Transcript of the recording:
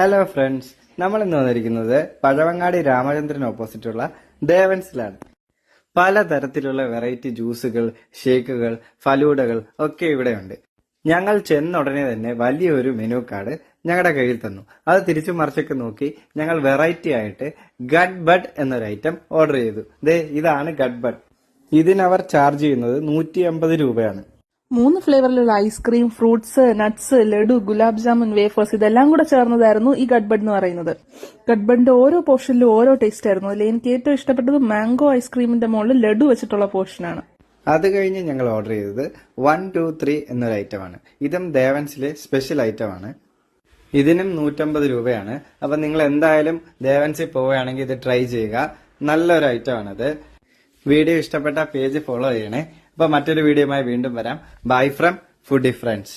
Hello friends നമ്മൾ ഇന്ന് വന്നിരിക്കുന്നത് പഴവങ്ങാടി രാമചന്ദ്രൻ ഓപ്പോസിറ്റുള്ള ദേവൻസിലാണ്. പലതരത്തിലുള്ള വെറൈറ്റി ജ്യൂസുകൾ ഷേക്കുകൾ ഫലൂഡകൾ ഒക്കെ ഇവിടെയുണ്ട്. ഞങ്ങൾ ചെന്ന ഉടനെ തന്നെ വലിയൊരു മെനു കാർഡ് ഞങ്ങളുടെ കയ്യിൽ തന്നു. അത് തിരിച്ചു മറിച്ചൊക്കെ നോക്കി ഞങ്ങൾ വെറൈറ്റി ആയിട്ട് ഗഡ് ബഡ് എന്നൊരു ഐറ്റം ഓർഡർ ചെയ്തു. ദേ ഇതാണ് ഗഡ് ബഡ് ഇതിനവർ ചാർജ് ചെയ്യുന്നത് നൂറ്റി രൂപയാണ്. മൂന്ന് ഫ്ലേവറിലുള്ള ice cream fruits nuts laddu gulab jamun wafers ഇതെല്ലാം കൂടെ ചേർന്നതായിരുന്നു ഈ ഗഡ്ബഡ് എന്ന് പറയുന്നത്. ഗഡ്ബഡിന്റെ ഓരോ പോർഷനിലും ഓരോ ടേസ്റ്റ് ആയിരുന്നു. അതിൽ എനിക്ക് ഏറ്റവും ഇഷ്ടപ്പെട്ടത് മാംഗോ ഐസ്ക്രീമിന്റെ മുകളിൽ ലഡു വെച്ചിട്ടുള്ള പോർഷനാണ് അത് കഴിഞ്ഞ് ഞങ്ങൾ ഓർഡർ ചെയ്തത് വൺ ടു ത്രീ എന്നൊരു ഐറ്റമാണ് ഇതും ദേവൻസിലെ സ്പെഷ്യൽ ഐറ്റമാണ് ഇതിനും നൂറ്റമ്പത് രൂപയാണ്. അപ്പൊ നിങ്ങൾ എന്തായാലും ദേവൻസിൽ പോവുകയാണെങ്കിൽ ഇത് ട്രൈ ചെയ്യുക. നല്ലൊരു ഐറ്റമാണത് വീഡിയോ ഇഷ്ടപ്പെട്ട പേജ് ഫോളോ ചെയ്യണേ. അപ്പൊ മറ്റൊരു വീഡിയോയുമായി വീണ്ടും വരാം. Bye from food friends